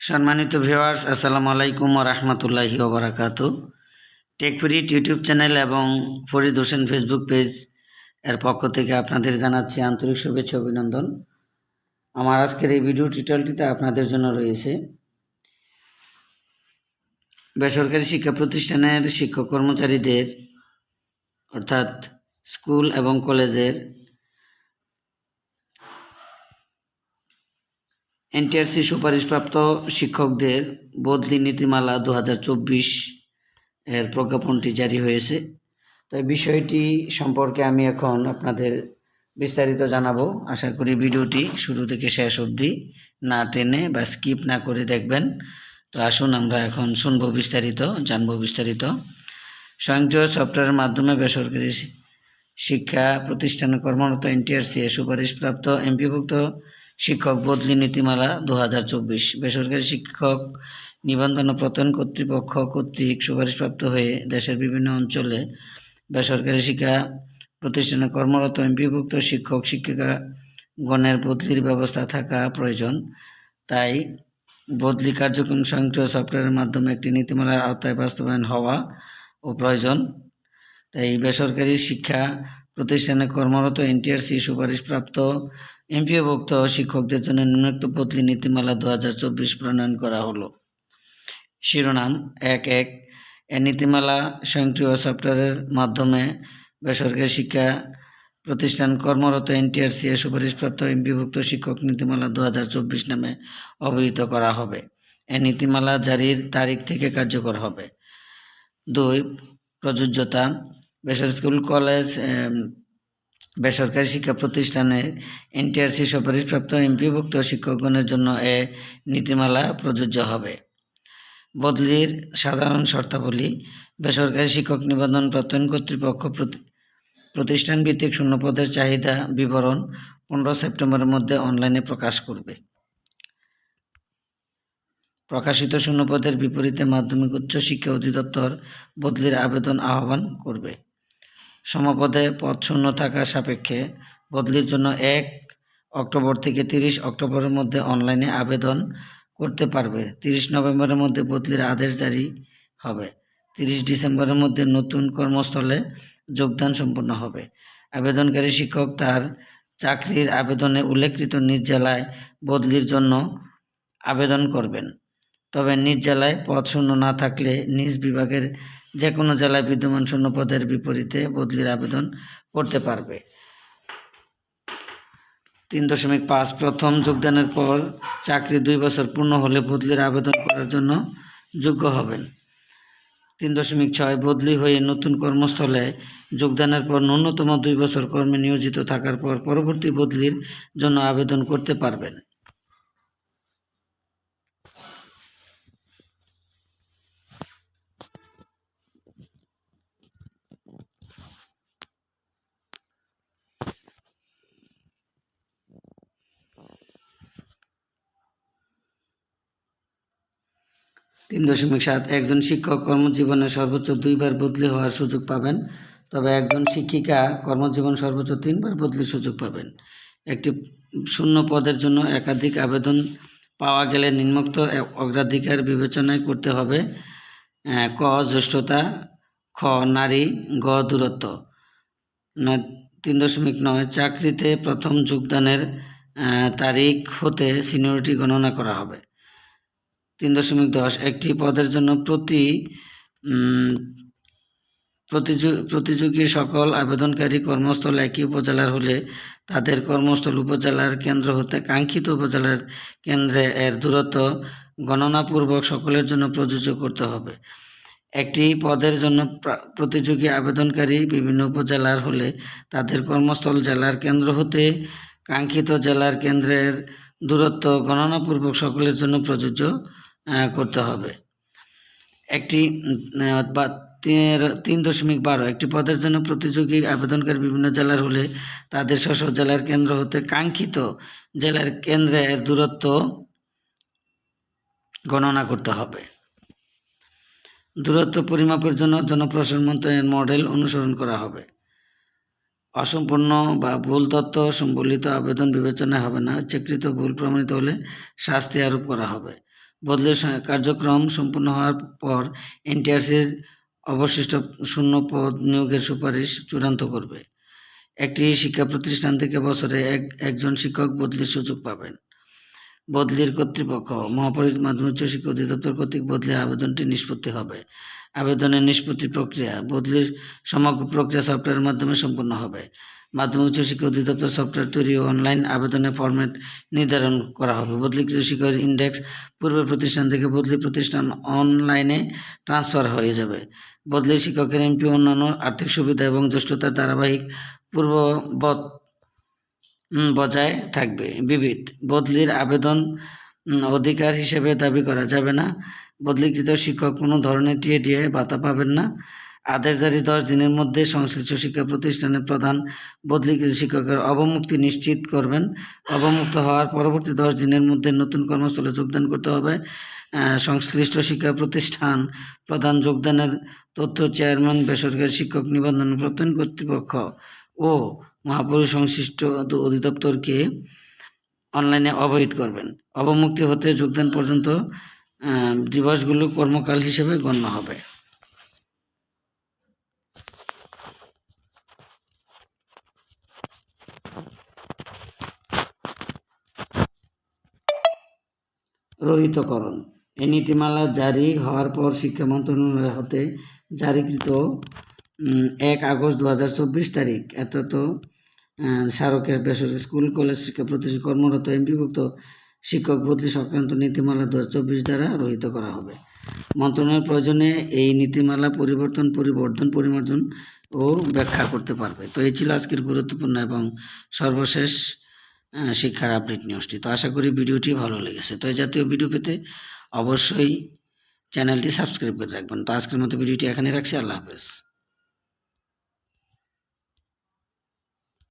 সম্মানিত ভিউয়ার্স আসসালামু আলাইকুম রহমতুল্লাহি ওবরাকাত টেকফিরিট ইউটিউব চ্যানেল এবং ফরিদ হোসেন ফেসবুক পেজ এর পক্ষ থেকে আপনাদের জানাচ্ছি আন্তরিক শুভেচ্ছা অভিনন্দন। আমার আজকের এই ভিডিও টিউটোরিয়ালটিতে আপনাদের জন্য রয়েছে, বেসরকারি শিক্ষা প্রতিষ্ঠানের শিক্ষক কর্মচারীদের, অর্থাৎ স্কুল এবং কলেজের এনটিআরসি সুপারিশপ্রাপ্ত শিক্ষকদের বদলি নীতিমালা দু হাজার চব্বিশ এর প্রজ্ঞাপনটি জারি হয়েছে। তো বিষয়টি সম্পর্কে আমি এখন আপনাদের বিস্তারিত জানাব। আশা করি ভিডিওটি শুরু থেকে শেষ অবধি না টেনে বা স্কিপ না করে দেখবেন। তো আসুন আমরা এখন শুনব বিস্তারিত, জানব বিস্তারিত। স্বয়ংক্রিয় সফটওয়্যারের মাধ্যমে বেসরকারি শিক্ষা প্রতিষ্ঠানে কর্মরত এনটিআরসি এ সুপারিশপ্রাপ্ত এমপিভুক্ত শিক্ষক বদলি নীতিমালা দু হাজার চব্বিশ। বেসরকারি শিক্ষক নিবন্ধন প্রত্যয়ন কর্তৃপক্ষ কর্তৃক সুপারিশপ্রাপ্ত হয়ে দেশের বিভিন্ন অঞ্চলে বেসরকারি শিক্ষা প্রতিষ্ঠানে কর্মরত এমপিভুক্ত শিক্ষক শিক্ষিকা গণের বদলির ব্যবস্থা থাকা প্রয়োজন। তাই বদলি কার্যক্রম স্বয়ংক্রিয় সফটওয়্যারের মাধ্যমে একটি নীতিমালার আওতায় বাস্তবায়ন হওয়া ও প্রয়োজন। তাই বেসরকারি শিক্ষা প্রতিষ্ঠানে কর্মরত এনটিআরসি সুপারিশপ্রাপ্ত এমপিওভুক্ত শিক্ষকদের জন্য নিম্নোক্ত বদলি নীতিমালা দু হাজার চব্বিশ প্রণয়ন করা হলো। শিরোনাম এক এক। এ নীতিমালা স্বয়ংক্রিয় সফটওয়্যারের মাধ্যমে বেসরকারি শিক্ষা প্রতিষ্ঠান কর্মরত এনটিআরসি এর সুপারিশপ্রাপ্ত এমপিভুক্ত শিক্ষক নীতিমালা দু হাজার চব্বিশ নামে অবহিত করা হবে। এ নীতিমালা জারির তারিখ থেকে কার্যকর হবে। দুই, প্রযোজ্যতা। বেসরকারি স্কুল কলেজ বেসরকারি শিক্ষা প্রতিষ্ঠানে এনটিআরসি সুপারিশপ্রাপ্ত এমপিভুক্ত শিক্ষকগণের জন্য এ নীতিমালা প্রযোজ্য হবে। বদলির সাধারণ শর্তাবলী, বেসরকারি শিক্ষক নিবন্ধন প্রত্যয়ন কর্তৃপক্ষ প্রতি- প্রতিষ্ঠান ভিত্তিক শূন্যপদের চাহিদা বিবরণ পনেরো সেপ্টেম্বরের মধ্যে অনলাইনে প্রকাশ করবে। প্রকাশিত শূন্যপদের বিপরীতে মাধ্যমিক উচ্চ শিক্ষা অধিদপ্তর বদলির আবেদন আহ্বান করবে। সমপদে পদ শূন্য থাকা সাপেক্ষে বদলির জন্য এক অক্টোবর থেকে তিরিশ অক্টোবরের মধ্যে অনলাইনে আবেদন করতে পারবে। তিরিশ নভেম্বরের মধ্যে বদলির আদেশ জারি হবে। তিরিশ ডিসেম্বরের মধ্যে নতুন কর্মস্থলে যোগদান সম্পন্ন হবে। আবেদনকারী শিক্ষক তার চাকরির আবেদনে উল্লেখিত নিজ জেলায় বদলির জন্য আবেদন করবেন। তবে নিজ জেলায় পদ শূন্য না থাকলে নিজ বিভাগের যে কোনো জেলায় বিদ্যমান শূন্য পদের বিপরীতে বদলির আবেদন করতে পারবে। তিন দশমিক পাঁচ, প্রথম যোগদানের পর চাকরি দুই বছর পূর্ণ হলে বদলির আবেদন করার জন্য যোগ্য হবেন। তিন দশমিক ছয়, বদলি হয়ে নতুন কর্মস্থলে যোগদানের পর ন্যূনতম দুই বছর কর্মে নিয়োজিত থাকার পর পরবর্তী বদলির জন্য আবেদন করতে পারবেন। তিন দশমিক সাত। একজন শিক্ষক কর্মজীবনে সর্বোচ্চ দুইবার বদলি হওয়ার সুযোগ পাবেন, তবে একজন শিক্ষিকা কর্মজীবন সর্বোচ্চ তিনবার বদলির সুযোগ পাবেন। একটি শূন্য পদের জন্য একাধিক আবেদন পাওয়া গেলে নিম্নোক্ত অগ্রাধিকার বিবেচনায় করতে হবে। ক, জ্যেষ্ঠতা, খ, নারী, গ, দূরত্ব। নয়, তিন দশমিক নয়, চাকরিতে প্রথম যোগদানের তারিখ হতে সিনিয়রিটি গণনা করা হবে। তিন দশমিক দশ একটি পদের জন্য প্রতি প্রতিযোগী সকল আবেদনকারী কর্মস্থল একই উপজেলার হলে তাদের কর্মস্থল উপজেলার কেন্দ্র হতে কাঙ্ক্ষিত উপজেলার কেন্দ্রে এর দূরত্ব গণনাপূর্বক সকলের জন্য প্রযোজ্য করতে হবে। একটি পদের জন্য প্রতিযোগী আবেদনকারী বিভিন্ন উপজেলার হলে তাদের কর্মস্থল জেলার কেন্দ্র হতে কাঙ্ক্ষিত জেলার কেন্দ্রের দূরত্ব গণনাপূর্বক সকলের জন্য প্রযোজ্য করতে হবে। একটি বা তিন- দশমিক বারো, একটি পদের জন্য প্রতিযোগী আবেদনকারী বিভিন্ন জেলার হলে তাদের স্ব জেলার কেন্দ্র হতে কাঙ্ক্ষিত জেলার কেন্দ্রের দূরত্ব গণনা করতে হবে। দূরত্ব পরিমাপের জন্য জনপ্রশাসন মন্ত্রণের মডেল অনুসরণ করা হবে। অসম্পূর্ণ বা ভুল তথ্য সম্বলিত আবেদন বিবেচনা হবে না। ইচ্ছাকৃত ভুল প্রমাণিত হলে শাস্তি আরোপ করা হবে। বদলে কার্যক্রম সম্পূর্ণ হওয়ার পর এনটিআরসির অবশিষ্ট শূন্য পদ নিয়োগের সুপারিশ চূড়ান্ত করবে। একটি শিক্ষা প্রতিষ্ঠান থেকে বছরে এক একজন শিক্ষক বদলির সুযোগ পাবেন। বদলির কর্তৃপক্ষ মহাপরিষদ মাধ্যমিক উচ্চ শিক্ষা অধিদপ্তর কর্তৃক বদলির আবেদনটি নিষ্পত্তি হবে। আবেদনের নিষ্পত্তি প্রক্রিয়া, বদলির সমগ্র প্রক্রিয়া সফটওয়্যারের মাধ্যমে সম্পন্ন হবে। মাধ্যমিক উচ্চ শিক্ষা অধিদপ্তর সফটওয়্যার তৈরি ও অনলাইন আবেদনের ফরম্যাট নির্ধারণ করা হবে। বদলিকৃত শিক্ষকের ইন্ডেক্স পূর্বের প্রতিষ্ঠান থেকে বদলি প্রতিষ্ঠান অনলাইনে ট্রান্সফার হয়ে যাবে। বদলি শিক্ষকের এমপি অন্যান্য আর্থিক সুবিধা এবং জ্যেষ্ঠতার ধারাবাহিক পূর্ববৎ বজায় থাকবে। বিবিধ। বদলির আবেদন অধিকার হিসেবে দাবি করা যাবে না। বদলিকৃত শিক্ষক কোনো ধরনের টিএডিএ ভাতা পাবেন না। আদেশ জারি দশ দিনের মধ্যে সংশ্লিষ্ট শিক্ষা প্রতিষ্ঠানের প্রধান বদলিকৃত শিক্ষকের অবমুক্তি নিশ্চিত করবেন। অবমুক্ত হওয়ার পরবর্তী দশ দিনের মধ্যে নতুন কর্মস্থলে যোগদান করতে হবে। সংশ্লিষ্ট শিক্ষা প্রতিষ্ঠান প্রধান যোগদানের তথ্য চেয়ারম্যান, বেসরকারি শিক্ষক নিবন্ধন প্রত্যয়ন কর্তৃপক্ষ ও মহাপরির সংশ্লিষ্ট অধিদপ্তরকে অনলাইনে অবহিত করবেন। অবমুক্তি হতে যোগদান পর্যন্ত দিবসগুলো কর্মকাল হিসেবে গণ্য হবে। রহিতকরণ। এই নীতিমালা জারি হওয়ার পর শিক্ষা মন্ত্রণালয় হতে জারিকৃত এক আগস্ট দু হাজার চব্বিশ তারিখ। এত তো স্মারকের বেসরকারি স্কুল, কলেজ শিক্ষা প্রতিষ্ঠান কর্মরত এমপিভুক্ত শিক্ষক বদলি সংক্রান্ত নীতিমালা দু চব্বিশ দ্বারা রহিত করা হবে। মন্ত্রণালয়ের প্রয়োজনে এই নীতিমালা পরিবর্তন পরিবর্তন পরিমার্জন ও ব্যাখ্যা করতে পারবে। তো এই ছিল আজকের গুরুত্বপূর্ণ এবং সর্বশেষ শিক্ষার আপডেট নিউজটি। তো আশা করি ভিডিওটি ভালো লেগেছে। তো এই জাতীয় ভিডিও পেতে অবশ্যই চ্যানেলটি সাবস্ক্রাইব করে রাখবেন। তো আজকের মতো ভিডিওটি এখানে রাখছি। আল্লাহ হাফেজ।